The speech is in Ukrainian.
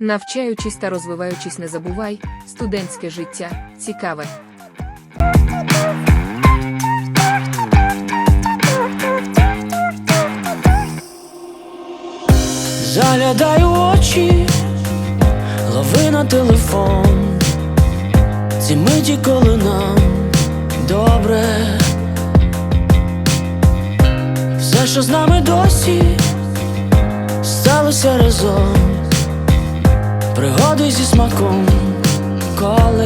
Навчаючись та розвиваючись, не забувай, студентське життя цікаве. Заглядаю очі, лови на телефон, ці миті, коли нам добре, все, що з нами досі, сталося разом, пригоди зі смаком, коли